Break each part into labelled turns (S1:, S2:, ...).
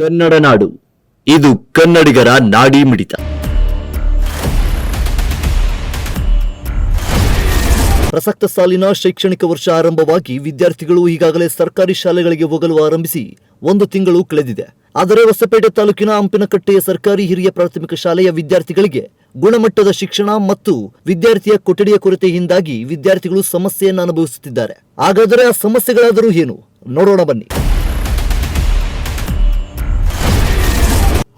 S1: ಕನ್ನಡ ನಾಡು. ಇದು ಕನ್ನಡಿಗರ ನಾಡಿ ಮಿಡಿತ. ಪ್ರಸಕ್ತ ಸಾಲಿನ ಶೈಕ್ಷಣಿಕ ವರ್ಷ ಆರಂಭವಾಗಿ ವಿದ್ಯಾರ್ಥಿಗಳು ಈಗಾಗಲೇ ಸರ್ಕಾರಿ ಶಾಲೆಗಳಿಗೆ ಹೋಗಲು ಆರಂಭಿಸಿ ಒಂದು ತಿಂಗಳು ಕಳೆದಿದೆ. ಆದರೆ ಹೊಸಪೇಟೆ ತಾಲೂಕಿನ ಅಂಪಿನಕಟ್ಟೆಯ ಸರ್ಕಾರಿ ಹಿರಿಯ ಪ್ರಾಥಮಿಕ ಶಾಲೆಯ ವಿದ್ಯಾರ್ಥಿಗಳಿಗೆ ಗುಣಮಟ್ಟದ ಶಿಕ್ಷಣ ಮತ್ತು ವಿದ್ಯಾರ್ಥಿಯ ಕೊಠಡಿಯ ಕೊರತೆಯಿಂದಾಗಿ ವಿದ್ಯಾರ್ಥಿಗಳು ಸಮಸ್ಯೆಯನ್ನು ಅನುಭವಿಸುತ್ತಿದ್ದಾರೆ. ಹಾಗಾದರೆ ಆ ಸಮಸ್ಯೆಗಳಾದರೂ ಏನು? ನೋಡೋಣ ಬನ್ನಿ.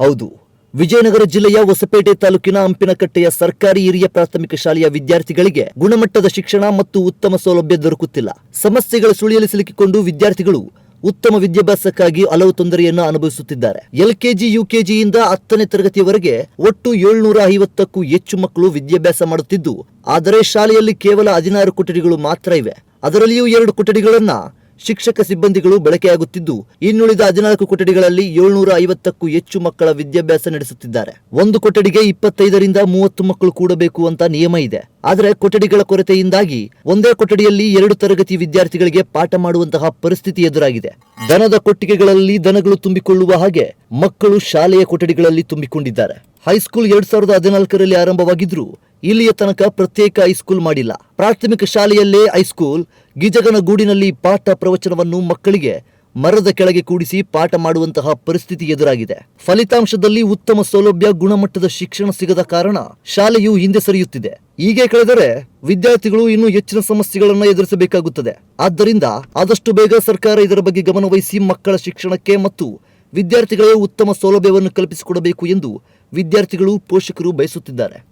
S1: ಹೌದು. ವಿಜಯನಗರ ಜಿಲ್ಲೆಯ ಹೊಸಪೇಟೆ ತಾಲೂಕಿನ ಅಂಪಿನಕಟ್ಟೆಯ ಸರ್ಕಾರಿ ಹಿರಿಯ ಪ್ರಾಥಮಿಕ ಶಾಲೆಯ ವಿದ್ಯಾರ್ಥಿಗಳಿಗೆ ಗುಣಮಟ್ಟದ ಶಿಕ್ಷಣ ಮತ್ತು ಉತ್ತಮ ಸೌಲಭ್ಯ ದೊರಕುತ್ತಿಲ್ಲ. ಸಮಸ್ಯೆಗಳ ಸುಳಿಯಲ್ಲಿ ಸಿಲುಕಿಕೊಂಡು ವಿದ್ಯಾರ್ಥಿಗಳು ಉತ್ತಮ ವಿದ್ಯಾಭ್ಯಾಸಕ್ಕಾಗಿ ಹಲವು ತೊಂದರೆಯನ್ನು ಅನುಭವಿಸುತ್ತಿದ್ದಾರೆ. ಎಲ್ಕೆಜಿ, ಯುಕೆಜಿಯಿಂದ ಹತ್ತನೇ ತರಗತಿಯವರೆಗೆ ಒಟ್ಟು ಏಳ್ನೂರ ಐವತ್ತಕ್ಕೂ ಹೆಚ್ಚು ಮಕ್ಕಳು ವಿದ್ಯಾಭ್ಯಾಸ ಮಾಡುತ್ತಿದ್ದು, ಆದರೆ ಶಾಲೆಯಲ್ಲಿ ಕೇವಲ ಹದಿನಾರು ಕೊಠಡಿಗಳು ಮಾತ್ರ ಇವೆ. ಅದರಲ್ಲಿಯೂ ಎರಡು ಕೊಠಡಿಗಳನ್ನ ಶಿಕ್ಷಕ ಸಿಬ್ಬಂದಿಗಳು ಬಳಕೆಯಾಗುತ್ತಿದ್ದು, ಇನ್ನುಳಿದ ಹದಿನಾಲ್ಕು ಕೊಠಡಿಗಳಲ್ಲಿ ಏಳ್ನೂರ ಐವತ್ತಕ್ಕೂ ಹೆಚ್ಚು ಮಕ್ಕಳ ವಿದ್ಯಾಭ್ಯಾಸ ನಡೆಸುತ್ತಿದ್ದಾರೆ. ಒಂದು ಕೊಠಡಿಗೆ ಇಪ್ಪತ್ತೈದರಿಂದ ಮೂವತ್ತು ಮಕ್ಕಳು ಕೂಡಬೇಕು ಅಂತ ನಿಯಮ ಇದೆ. ಆದರೆ ಕೊಠಡಿಗಳ ಕೊರತೆಯಿಂದಾಗಿ ಒಂದೇ ಕೊಠಡಿಯಲ್ಲಿ ಎರಡು ತರಗತಿ ವಿದ್ಯಾರ್ಥಿಗಳಿಗೆ ಪಾಠ ಮಾಡುವಂತಹ ಪರಿಸ್ಥಿತಿ ಎದುರಾಗಿದೆ. ದನದ ಕೊಟ್ಟಿಗೆಗಳಲ್ಲಿ ದನಗಳು ತುಂಬಿಕೊಳ್ಳುವ ಹಾಗೆ ಮಕ್ಕಳು ಶಾಲೆಯ ಕೊಠಡಿಗಳಲ್ಲಿ ತುಂಬಿಕೊಂಡಿದ್ದಾರೆ. ಹೈಸ್ಕೂಲ್ ಎರಡ್ ಸಾವಿರದ ಹದಿನಾಲ್ಕರಲ್ಲಿ ಆರಂಭವಾಗಿದ್ರು ಇಲ್ಲಿಯ ತನಕ ಪ್ರತ್ಯೇಕ ಹೈಸ್ಕೂಲ್ ಮಾಡಿಲ್ಲ. ಪ್ರಾಥಮಿಕ ಶಾಲೆಯಲ್ಲೇ ಹೈಸ್ಕೂಲ್ ಗಿಜಗನ ಗೂಡಿನಲ್ಲಿ ಪಾಠ ಪ್ರವಚನವನ್ನು ಮಕ್ಕಳಿಗೆ ಮರದ ಕೆಳಗೆ ಕೂಡಿಸಿ ಪಾಠ ಮಾಡುವಂತಹ ಪರಿಸ್ಥಿತಿ ಎದುರಾಗಿದೆ. ಫಲಿತಾಂಶದಲ್ಲಿ ಉತ್ತಮ ಸೌಲಭ್ಯ, ಗುಣಮಟ್ಟದ ಶಿಕ್ಷಣ ಸಿಗದ ಕಾರಣ ಶಾಲೆಯು ಹಿಂದೆ ಸರಿಯುತ್ತಿದೆ. ಹೀಗೆ ಕಳೆದರೆ ವಿದ್ಯಾರ್ಥಿಗಳು ಇನ್ನೂ ಹೆಚ್ಚಿನ ಸಮಸ್ಯೆಗಳನ್ನು ಎದುರಿಸಬೇಕಾಗುತ್ತದೆ. ಆದ್ದರಿಂದ ಆದಷ್ಟು ಬೇಗ ಸರ್ಕಾರ ಇದರ ಬಗ್ಗೆ ಗಮನವಹಿಸಿ ಮಕ್ಕಳ ಶಿಕ್ಷಣಕ್ಕೆ ಮತ್ತು ವಿದ್ಯಾರ್ಥಿಗಳಿಗೆ ಉತ್ತಮ ಸೌಲಭ್ಯವನ್ನು ಕಲ್ಪಿಸಿಕೊಡಬೇಕು ಎಂದು ವಿದ್ಯಾರ್ಥಿಗಳು, ಪೋಷಕರು ಬಯಸುತ್ತಿದ್ದಾರೆ.